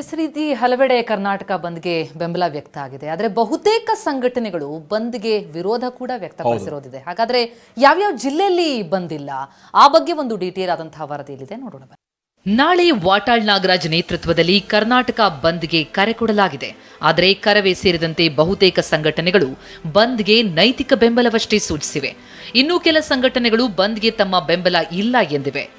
S ರೀತಿ ಹಲವೆಡೆ ಕರ್ನಾಟಕ ಬಂದ್ಗೆ ಬೆಂಬಲ ವ್ಯಕ್ತ ಆಗಿದೆ. ಆದರೆ ಬಹುತೇಕ ಸಂಘಟನೆಗಳು ಬಂದ್ಗೆ ವಿರೋಧ ಕೂಡ ವ್ಯಕ್ತಪಡಿಸಿರೋದಿದೆ. ಹಾಗಾದ್ರೆ ಯಾವ್ಯಾವ ಜಿಲ್ಲೆಯಲ್ಲಿ ಬಂದಿಲ್ಲ? ಆ ಬಗ್ಗೆ ಒಂದು ಡೀಟೇಲ್ ಆದಂತಹ ವರದಿಯಲ್ಲಿದೆ. ನೋಡೋಣ ನಾಳೆ ವಾಟಾಳ್ ನಾಗರಾಜ್ ನೇತೃತ್ವದಲ್ಲಿ ಕರ್ನಾಟಕ ಬಂದ್ಗೆ ಕರೆ ಕೊಡಲಾಗಿದೆ. ಆದರೆ ಕರವೇ ಸೇರಿದಂತೆ ಬಹುತೇಕ ಸಂಘಟನೆಗಳು ಬಂದ್ಗೆ ನೈತಿಕ ಬೆಂಬಲವಷ್ಟೇ ಸೂಚಿಸಿವೆ. ಇನ್ನೂ ಕೆಲ ಸಂಘಟನೆಗಳು ಬಂದ್ಗೆ ತಮ್ಮ ಬೆಂಬಲ ಇಲ್ಲ ಎಂದಿವೆ.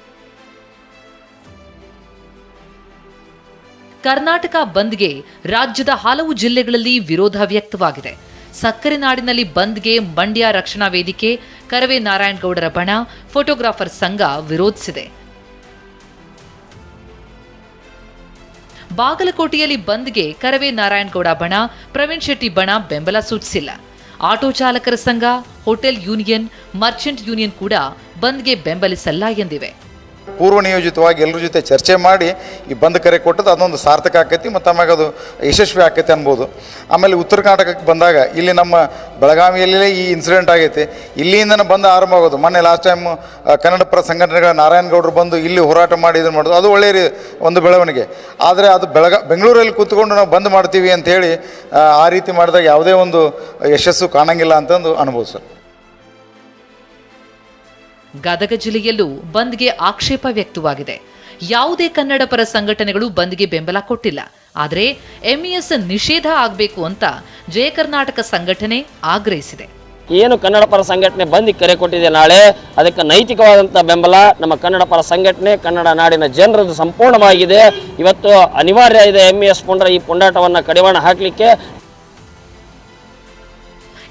ಕರ್ನಾಟಕ ಬಂದ್ಗೆ ರಾಜ್ಯದ ಹಲವು ಜಿಲ್ಲೆಗಳಲ್ಲಿ ವಿರೋಧ ವ್ಯಕ್ತವಾಗಿದೆ. ಸಕ್ಕರೆ ನಾಡಿನಲ್ಲಿ ಬಂದ್ಗೆ ಮಂಡ್ಯ ರಕ್ಷಣಾ ವೇದಿಕೆ, ಕರವೇ ನಾರಾಯಣಗೌಡರ ಬಣ, ಫೋಟೋಗ್ರಾಫರ್ ಸಂಘ ವಿರೋಧಿಸಿದೆ. ಬಾಗಲಕೋಟೆಯಲ್ಲಿ ಬಂದ್ಗೆ ಕರವೇ ನಾರಾಯಣಗೌಡ ಬಣ, ಪ್ರವೀಣ್ ಶೆಟ್ಟಿ ಬಣ ಬೆಂಬಲ ಸೂಚಿಸಿಲ್ಲ. ಆಟೋ ಚಾಲಕರ ಸಂಘ, ಹೋಟೆಲ್ ಯೂನಿಯನ್, ಮರ್ಚೆಂಟ್ ಯೂನಿಯನ್ ಕೂಡ ಬಂದ್ಗೆ ಬೆಂಬಲಿಸಲ್ಲ ಎಂದಿವೆ. ಪೂರ್ವ ನಿಯೋಜಿತವಾಗಿ ಎಲ್ಲರ ಜೊತೆ ಚರ್ಚೆ ಮಾಡಿ ಈ ಬಂದ್ ಕರೆ ಕೊಟ್ಟದ್ದು ಅದೊಂದು ಸಾರ್ಥಕ ಆಕೈತಿ ಮತ್ತು ಆಮ್ಯಾಗ ಅದು ಯಶಸ್ವಿ ಆಕೈತಿ ಅನ್ಬೋದು. ಆಮೇಲೆ ಉತ್ತರ ಕರ್ನಾಟಕಕ್ಕೆ ಬಂದಾಗ ಇಲ್ಲಿ ನಮ್ಮ ಬೆಳಗಾವಿಯಲ್ಲೇ ಈ ಇನ್ಸಿಡೆಂಟ್ ಆಗೈತಿ. ಇಲ್ಲಿಂದನೇ ಬಂದು ಆರಂಭ ಆಗೋದು. ಮೊನ್ನೆ ಲಾಸ್ಟ್ ಟೈಮ್ ಕನ್ನಡ ಪರ ಸಂಘಟನೆಗಳ ನಾರಾಯಣಗೌಡರು ಬಂದು ಇಲ್ಲಿ ಹೋರಾಟ ಮಾಡಿ ಇದನ್ನು ಮಾಡೋದು. ಅದು ಒಳ್ಳೆಯ ಒಂದು ಬೆಳವಣಿಗೆ. ಆದರೆ ಅದು ಬೆಳಗ, ಬೆಂಗಳೂರಲ್ಲಿ ಕೂತ್ಕೊಂಡು ನಾವು ಬಂದ್ ಮಾಡ್ತೀವಿ ಅಂತೇಳಿ ಆ ರೀತಿ ಮಾಡಿದಾಗ ಯಾವುದೇ ಒಂದು ಯಶಸ್ಸು ಕಾಣಂಗಿಲ್ಲ ಅಂತಂದು ಅನ್ಬೋದು ಸರ್. ಗದಗ ಜಿಲ್ಲೆಯಲ್ಲೂ ಬಂದ್ಗೆ ಆಕ್ಷೇಪ ವ್ಯಕ್ತವಾಗಿದೆ. ಯಾವುದೇ ಕನ್ನಡ ಪರ ಸಂಘಟನೆಗಳು ಬಂದ್ಗೆ ಬೆಂಬಲ ಕೊಟ್ಟಿಲ್ಲ. ಆದರೆ ಎಂಇಎಸ್ ನಿಷೇಧ ಆಗಬೇಕು ಅಂತ ಜಯ ಕರ್ನಾಟಕ ಸಂಘಟನೆ ಆಗ್ರಹಿಸಿದೆ. ಏನು ಕನ್ನಡ ಪರ ಸಂಘಟನೆ ಬಂದ್ ಕರೆ ಕೊಟ್ಟಿದೆ ನಾಳೆ ಅದಕ್ಕೆ ನೈತಿಕವಾದಂಥ ಬೆಂಬಲ ನಮ್ಮ ಕನ್ನಡ ಪರ ಸಂಘಟನೆ ಕನ್ನಡ ನಾಡಿನ ಜನರದ್ದು ಸಂಪೂರ್ಣವಾಗಿದೆ. ಇವತ್ತು ಅನಿವಾರ್ಯ ಇದೆ ಎಂ ಎಸ್ ಪುಂಡ್ರ ಈ ಪುಂಡಾಟವನ್ನು ಕಡಿವಾಣ ಹಾಕಲಿಕ್ಕೆ.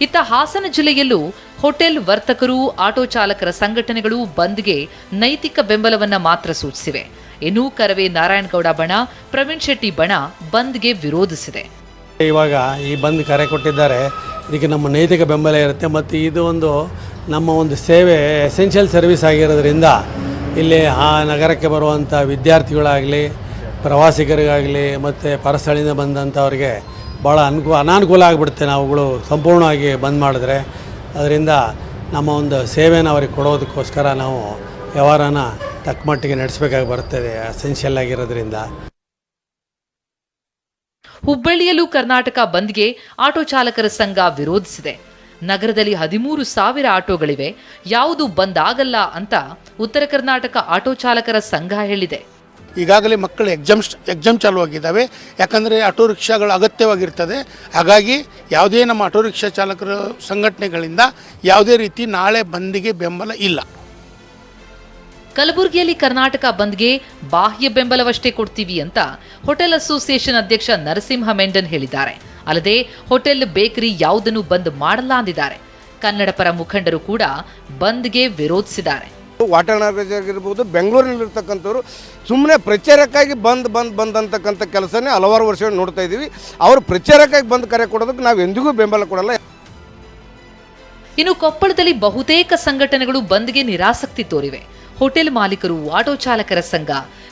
ಇತ್ತ ಹಾಸನ ಜಿಲ್ಲೆಯಲ್ಲೂ ಹೋಟೆಲ್ ವರ್ತಕರು, ಆಟೋ ಚಾಲಕರ ಸಂಘಟನೆಗಳು ಬಂದ್ಗೆ ನೈತಿಕ ಬೆಂಬಲವನ್ನ ಮಾತ್ರ ಸೂಚಿಸಿವೆ. ಇನ್ನು ಕರವೇ ನಾರಾಯಣಗೌಡ ಬಣ, ಪ್ರವೀಣ್ ಶೆಟ್ಟಿ ಬಣ ಬಂದ್ಗೆ ವಿರೋಧಿಸಿದೆ. ಇವಾಗ ಈ ಬಂದ್ ಕರೆ ಕೊಟ್ಟಿದ್ದಾರೆ. ಇದಕ್ಕೆ ನಮ್ಮ ನೈತಿಕ ಬೆಂಬಲ ಇರುತ್ತೆ. ಮತ್ತು ಇದು ಒಂದು ನಮ್ಮ ಒಂದು ಸೇವೆ ಎಸೆನ್ಷಿಯಲ್ ಸರ್ವಿಸ್ ಆಗಿರೋದ್ರಿಂದ ಇಲ್ಲಿ ಆ ನಗರಕ್ಕೆ ಬರುವಂಥ ವಿದ್ಯಾರ್ಥಿಗಳಾಗಲಿ, ಪ್ರವಾಸಿಗರಿಗಾಗಲಿ, ಮತ್ತು ಪರಸ್ಥಳಿಂದ ಬಂದಂಥವ್ರಿಗೆ ಭಾಳ ಅನುಕೂಲ ಅನಾನುಕೂಲ ಆಗಿಬಿಡುತ್ತೆ. ನಾವುಗಳು ಸಂಪೂರ್ಣವಾಗಿ ಬಂದ್ ಮಾಡಿದ್ರೆ ಅದರಿಂದ ನಮ್ಮ ಒಂದು ಸೇವೆನ ಅವ್ರಿಗೆ ಕೊಡೋದಕ್ಕೋಸ್ಕರ ನಾವು ವ್ಯವಹಾರನ ತಕ್ಕ ಮಟ್ಟಿಗೆ ನಡೆಸಬೇಕಾಗಿ ಬರ್ತದೆ ಅಸೆನ್ಷಿಯಲ್ ಆಗಿರೋದ್ರಿಂದ. ಹುಬ್ಬಳ್ಳಿಯಲ್ಲೂ ಕರ್ನಾಟಕ ಬಂದ್ಗೆ ಆಟೋ ಚಾಲಕರ ಸಂಘ ವಿರೋಧಿಸಿದೆ. ನಗರದಲ್ಲಿ ಹದಿಮೂರು ಸಾವಿರ ಆಟೋಗಳಿವೆ, ಯಾವುದು ಬಂದ್ ಆಗಲ್ಲ ಅಂತ ಉತ್ತರ ಕರ್ನಾಟಕ ಆಟೋ ಚಾಲಕರ ಸಂಘ ಹೇಳಿದೆ. ಈಗಾಗಲೇ ಮಕ್ಕಳು ಎಕ್ಸಾಮ್ ಎಕ್ಸಾಮ್ ಚಾಲುವಾಗಿದ್ದಾವೆ ಯಾಕಂದರೆ ಆಟೋ ರಿಕ್ಷಾಗಳು ಅಗತ್ಯವಾಗಿರ್ತದೆ. ಹಾಗಾಗಿ ಯಾವುದೇ ನಮ್ಮ ಆಟೋ ರಿಕ್ಷಾ ಚಾಲಕರ ಸಂಘಟನೆಗಳಿಂದ ಯಾವುದೇ ರೀತಿ ನಾಳೆ ಬಂದಿಗೆ ಬೆಂಬಲ ಇಲ್ಲ. ಕಲಬುರಗಿಯಲ್ಲಿ ಕರ್ನಾಟಕ ಬಂದ್ಗೆ ಬಾಹ್ಯ ಬೆಂಬಲವಷ್ಟೇ ಕೊಡ್ತೀವಿ ಅಂತ ಹೋಟೆಲ್ ಅಸೋಸಿಯೇಷನ್ ಅಧ್ಯಕ್ಷ ನರಸಿಂಹ ಮೆಂಡನ್ ಹೇಳಿದ್ದಾರೆ. ಅಲ್ಲದೆ ಹೋಟೆಲ್ ಬೇಕರಿ ಯಾವುದನ್ನು ಬಂದ್ ಮಾಡಲ್ಲ ಅಂದಿದ್ದಾರೆ. ಕನ್ನಡ ಪರ ಮುಖಂಡರು ಕೂಡ ಬಂದ್ಗೆ ವಿರೋಧಿಸಿದ್ದಾರೆ. ವಾಟಾಳ್ ನಾಗರಾಜ್ ಆಗಿರ್ಬೋದು ಬೆಂಗಳೂರಿನಲ್ಲಿರ್ತಕ್ಕಂಥವ್ರು ಸುಮ್ಮನೆ ಪ್ರಚಾರಕ್ಕಾಗಿ ಬಂದ್ ಬಂದ್ ಬಂದಂತಕ್ಕಂಥ ಕೆಲಸನೇ ಹಲವಾರು ವರ್ಷಗಳು ನೋಡ್ತಾ ಇದ್ದೀವಿ. ಅವರು ಪ್ರಚಾರಕ್ಕಾಗಿ ಬಂದ್ ಕರೆ ಕೊಡೋದಕ್ಕೆ ನಾವು ಎಂದಿಗೂ ಬೆಂಬಲ ಕೊಡಲ್ಲ. ಇನ್ನು ಕೊಪ್ಪಳದಲ್ಲಿ ಬಹುತೇಕ ಸಂಘಟನೆಗಳು ಬಂದ್ಗೆ ನಿರಾಸಕ್ತಿ ತೋರಿವೆ. ಹೋಟೆಲ್ ಮಾಲೀಕರು, ಆಟೋ ಚಾಲಕರ ಸಂಘ,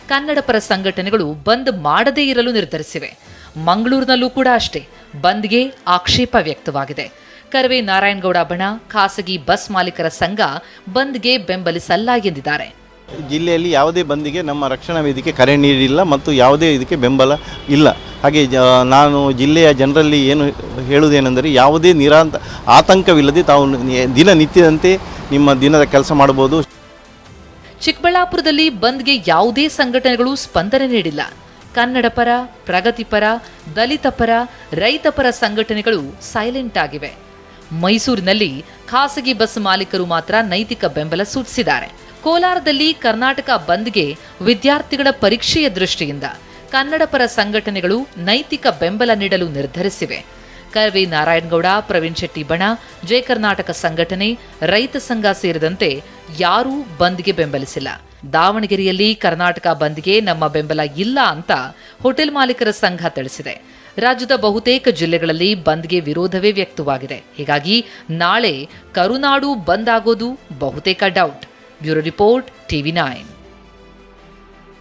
ಕನ್ನಡ ಪರ ಸಂಘಟನೆಗಳು ಬಂದ್ ಮಾಡದೇ ಇರಲು ನಿರ್ಧರಿಸಿವೆ. ಮಂಗಳೂರಿನಲ್ಲೂ ಕೂಡ ಅಷ್ಟೇ ಬಂದ್ಗೆ ಆಕ್ಷೇಪ ವ್ಯಕ್ತವಾಗಿದೆ. ಕರವೇ ನಾರಾಯಣಗೌಡ ಬಣ, ಖಾಸಗಿ ಬಸ್ ಮಾಲೀಕರ ಸಂಘ ಬಂದ್ಗೆ ಬೆಂಬಲಿಸಲ್ಲ ಎಂದಿದ್ದಾರೆ. ಜಿಲ್ಲೆಯಲ್ಲಿ ಯಾವುದೇ ಬಂದಿಗೆ ನಮ್ಮ ರಕ್ಷಣಾ ವೇದಿಕೆ ಕರೆ ನೀಡಿಲ್ಲ ಮತ್ತು ಯಾವುದೇ ಇದಕ್ಕೆ ಬೆಂಬಲ ಇಲ್ಲ. ಹಾಗೆ ನಾನು ಜಿಲ್ಲೆಯ ಜನರಲ್ಲಿ ಏನು ಹೇಳುವುದೇನೆಂದರೆ ಯಾವುದೇ ನಿರಾಂತ, ಆತಂಕವಿಲ್ಲದೆ ತಾವು ದಿನನಿತ್ಯದಂತೆ ನಿಮ್ಮ ದಿನದ ಕೆಲಸ ಮಾಡಬಹುದು. ಚಿಕ್ಕಬಳ್ಳಾಪುರದಲ್ಲಿ ಬಂದ್ಗೆ ಯಾವುದೇ ಸಂಘಟನೆಗಳು ಸ್ಪಂದನೆ ನೀಡಿಲ್ಲ. ಕನ್ನಡ ಪರ ಪ್ರಗತಿಪರ ದಲಿತ ಪರ, ರೈತ ಪರ ಸಂಘಟನೆಗಳು ಸೈಲೆಂಟ್ ಆಗಿವೆ. ಮೈಸೂರಿನಲ್ಲಿ ಖಾಸಗಿ ಬಸ್ ಮಾಲೀಕರು ಮಾತ್ರ ನೈತಿಕ ಬೆಂಬಲ ಸೂಚಿಸಿದ್ದಾರೆ. ಕೋಲಾರದಲ್ಲಿ ಕರ್ನಾಟಕ ಬಂದ್ಗೆ ವಿದ್ಯಾರ್ಥಿಗಳ ಪರೀಕ್ಷೆಯ ದೃಷ್ಟಿಯಿಂದ ಕನ್ನಡ ಪರ ಸಂಘಟನೆಗಳು ನೈತಿಕ ಬೆಂಬಲ ನೀಡಲು ನಿರ್ಧರಿಸಿವೆ. ಕರ್ವಿ ನಾರಾಯಣಗೌಡ, ಪ್ರವೀಣ್ ಶೆಟ್ಟಿ ಬಣ ಜಯ ಕರ್ನಾಟಕ ಸಂಘಟನೆ, ರೈತ ಸಂಘ ಸೇರಿದಂತೆ ಯಾರೂ ಬಂದ್ಗೆ ಬೆಂಬಲಿಸಿಲ್ಲ. ದಾವಣಗೆರೆಯಲ್ಲಿ ಕರ್ನಾಟಕ ಬಂದ್ಗೆ ನಮ್ಮ ಬೆಂಬಲ ಇಲ್ಲ ಅಂತ ಹೋಟೆಲ್ ಮಾಲೀಕರ ಸಂಘ ತಿಳಿಸಿದೆ. ರಾಜ್ಯದ ಬಹುತೇಕ ಜಿಲ್ಲೆಗಳಲ್ಲಿ ಬಂದ್ಗೆ ವಿರೋಧವೇ ವ್ಯಕ್ತವಾಗಿದೆ. ಹೀಗಾಗಿ ನಾಳೆ ಕರುನಾಡು ಬಂದ್ ಆಗೋದು ಬಹುತೇಕ ಡೌಟ್. Bureau Report, TV9.